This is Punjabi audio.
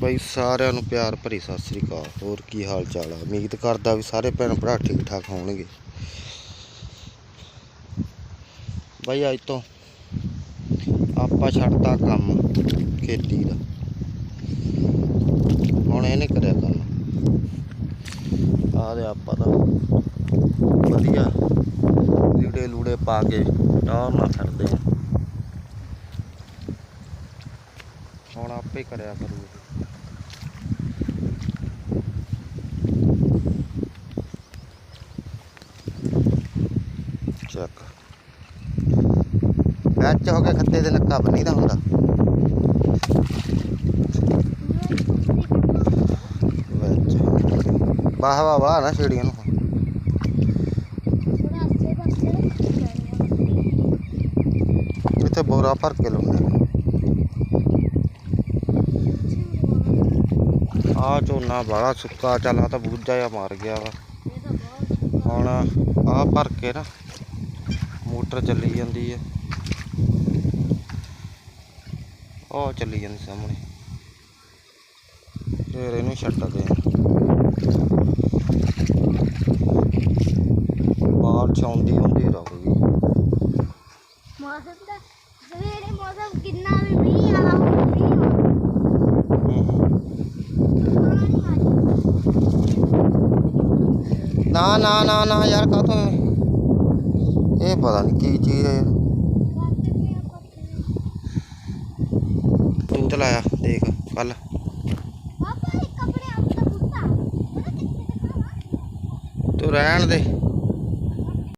ਬਾਈ ਸਾਰਿਆਂ ਨੂੰ ਪਿਆਰ ਭਰੀ ਸਤਿ ਸ੍ਰੀ ਅਕਾਲ। ਹੋਰ ਕੀ ਹਾਲ ਚਾਲ ਆ? ਉਮੀਦ ਕਰਦਾ ਵੀ ਸਾਰੇ ਭੈਣ ਭਰਾ ਠੀਕ ਠਾਕ ਹੋਣਗੇ। ਬਾਈ ਅੱਜ ਤੋਂ ਆਪਾਂ ਛੱਡਤਾ ਕੰਮ ਖੇਤੀ ਦਾ। ਹੁਣ ਇਹਨੇ ਕਰਿਆ ਕੰਮ। ਆਹ ਦੇ ਆਪਾਂ ਦਾ ਵਧੀਆ ਲੀੜੇ ਲੂੜੇ ਪਾ ਕੇ ਟਾਰ ਨਾਲ ਫਿਰਦੇ ਆ। ਹੁਣ ਆਪੇ ਕਰਿਆ ਕਰੂ ਚੱਕ ਵਿੱਚ ਹੋ ਕੇ ਖੱਤੇ ਦੇ ਨੱਕਾ ਬੰਨੀ ਦਾ ਹੁੰਦਾ। ਵਿੱਚ ਬਾਹ ਬਾਹ ਨਾ ਛੇੜੀਆਂ ਨੂੰ। ਇੱਥੇ ਬੋਰਾ ਭਰ ਕੇ ਲਾਉਂਦੇ ਆ ਝੋਨਾ ਬਾਲਾ ਸੁੱਕਾ, ਚੱਲ ਆ ਤਾਂ ਬੂਝਾ ਜਿਹਾ ਮਾਰ ਗਿਆ ਵਾ। ਹੁਣ ਆ ਭਰ ਕੇ ਨਾ ਮੋਟਰ ਚੱਲੀ ਜਾਂਦੀ ਹੈ ਉਹ ਚੱਲੀ ਜਾਂਦੀ ਸਾਹਮਣੇ। ਫਿਰ ਇਹਨੂੰ ਛੱਡਦੇ ਆ ਬਾਰਿਸ਼ ਆਉਂਦੀ ਹੁੰਦੀ ਰਹੂਗੀ ਮੌਸਮ ਦਾ ਸਵੇਰੇ ਮੌਸਮ ਕਿੰਨਾ ਵੀ ਮੀਂਹ ਆਲਾ ਨਾ ਨਾ ਨਾ ਨਾ ਯਾਰ ਕਾ ਤੂੰ ਇਹ ਪਤਾ ਨਹੀਂ ਕੀ ਚੀਜ਼ ਹੈ ਯਾਰ। ਤੂੰ ਤਾਂ ਲਾਇਆ ਦੇਖ ਕੱਲ ਪਾਪਾ ਇਹ ਕੱਪੜੇ ਆਪ ਦਾ ਕੁੱਤਾ। ਉਹਦਾ ਕਿੱਥੇ ਦਿਖਾਵਾ ਤੂੰ ਰਹਿਣ ਦੇ।